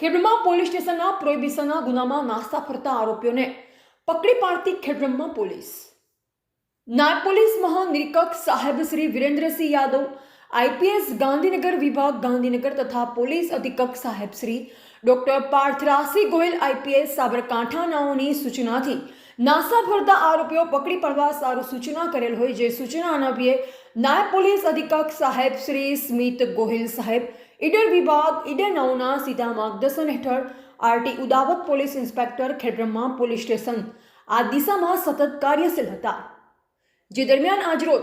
Khedbrahma police સ્ટેશનના પ્રોહિબિશનના ગુનામાં નાસ્તા ફરતા આરોપીઓને પકડી પાડતી ખેડબ્રહ્મા પોલીસ. નાયબ પોલીસ મહાનિરીક્ષક સાહેબ શ્રી વિરેન્દ્રસિંહ યાદવ, આઈપીએસ ગાંધીનગર વિભાગ ગાંધીનગર તથા પોલીસ અધિકક સાહેબ શ્રી ડોક્ટર પાર્થરાસી ગોયલ આઈપીએસ સાબરકાંઠાનાઓની સૂચનાથી નાસા ફરતા આરોપીઓ પકડી પડવા સારું સૂચના કરેલ હોય જે સૂચના અનાવીએ નાયબ પોલીસ અધિકક સાહેબ શ્રી સ્મિત ગોહિલ સાહેબ ઈડર વિભાગ, ઈડર નવના સીધા માર્ગદર્શન હેઠળ RT Udavat police inspector Khedbrahma police station આ દિશામાં સતત કાર્યશીલ હતા. જે દરમિયાન આજરોજ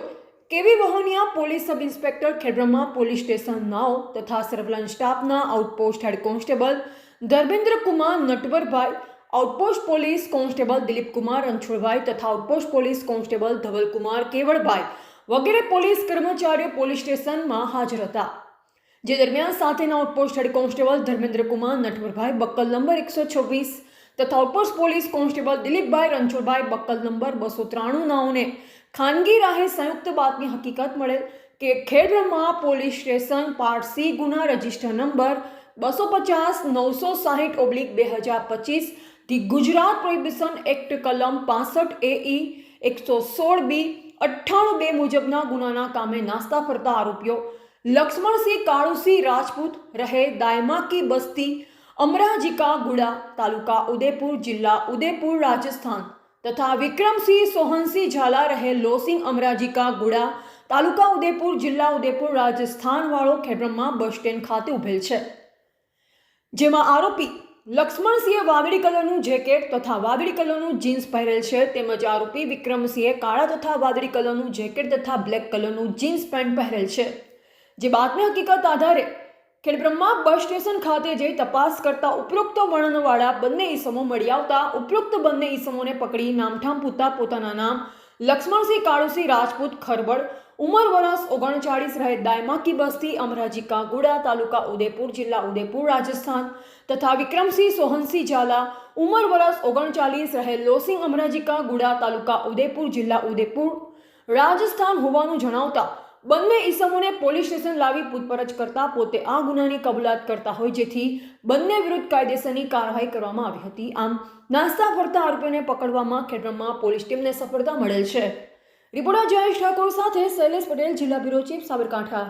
KV Vahoniya police sub inspector Khedbrahma police station નાઓ તથા સર્વલન સ્ટાફના outpost head constable Dharmendra Kumar Natvarbhai, outpost police constable Dilipkumar Ranchhodbhai તથા outpost police constable Dhavalkumar Kevalbhai વગેરે પોલીસ કર્મચારીઓ પોલીસ સ્ટેશનમાં હાજર હતા. જે દરમિયાન સાથેના outpost head constable Dharmendra Kumar Natvarbhai, buckle number એકસો છવ્વીસ તથા outpost police constable Dilipbhai Ranchhodbhai, buckle number બસો ત્રાણું નાઓને ખાનગી રાહે સંયુક્ત બાતની હકીકત મળેલ કે ખેડરમાં પોલીસ સ્ટેશન પાર્ટ સી ગુના રજિસ્ટર નંબર બસો પચાસ નવસો સાહીઠ ઓબ્લિક બે હજાર પચીસ ધી ગુજરાત પ્રોહિબિશન એક્ટ કલમ પાસઠ ઈ એકસો સોળ બી અઠ્ઠાણું બે મુજબના ગુનાના કામે નાસ્તા ફરતા આરોપીઓ લક્ષ્મણસિંહ કાળુસિંહ રાજપૂત રહે દાયમાકી બસ્તી, અમરાજીકા ગુડા તાલુકા ઉદયપુર જિલ્લા ઉદયપુર રાજસ્થાન તથા વિક્રમસિંહ સોહનસિંહ ઝાલા રહે લોસિંગ અમરાજીકા ગુડા તાલુકા ઉદયપુર જિલ્લા ઉદયપુર રાજસ્થાન વાળો ખેડબ્રહ્મા બસ સ્ટેન્ડ ખાતે ઉભેલ છે. જેમાં આરોપી લક્ષ્મણસિંહે વાદળી કલરનું જેકેટ તથા વાદળી કલરનું જીન્સ પહેરેલ છે. તેમજ આરોપી વિક્રમસિંહે કાળા તથા વાદળી કલરનું જેકેટ તથા બ્લેક કલરનું જીન્સ પેન્ટ પહેરેલ છે. જે બાતમી હકીકત આધારે ખેડબ્રહ્મા બસ સ્ટેશન ખાતે જઈ તપાસ કરતા ઉપરોક્ત વર્ણનવાળા બંને ઈસમો મળી આવતા, ઉપરોક્ત બંને ઈસમોને પકડી નામઠામ પૂતા પોતાના નામ લક્ષ્મણસિંહ કાળુસિંહ રાજપૂત ખરબડ, ઉંમર વરસ ઓગણચાળીસ રહે દાયમાકી બસ્તી અમરાજી કાગુડા તાલુકા ઉદયપુર જિલ્લા ઉદયપુર રાજસ્થાન તથા વિક્રમસિંહ સોહનસિંહ ઝાલા, ઉંમર વરસ ઓગણચાલીસ રહે લોસિંગ અમરાજીકા ગુડા તાલુકા ઉદયપુર જિલ્લા ઉદયપુર રાજસ્થાન હોવાનું જણાવતા બંને ઈસમોને પોલીસ સ્ટેશન લાવી પૂછપરછ કરતા પોતે આ ગુનાની કબૂલાત કરતા હોય જેથી બંને વિરુદ્ધ કાયદેસરની કાર્યવાહી કરવામાં આવી હતી. આમ, નાસ્તા ફરતા આરોપીઓને પકડવામાં ખેડબ્રહ્મા પોલીસ ટીમને સફળતા મળેલ છે. રિપોર્ટર જયેશ ઠાકોર સાથે શૈલેષ પટેલ, જિલ્લા બ્યુરો ચીફ સાબરકાંઠા.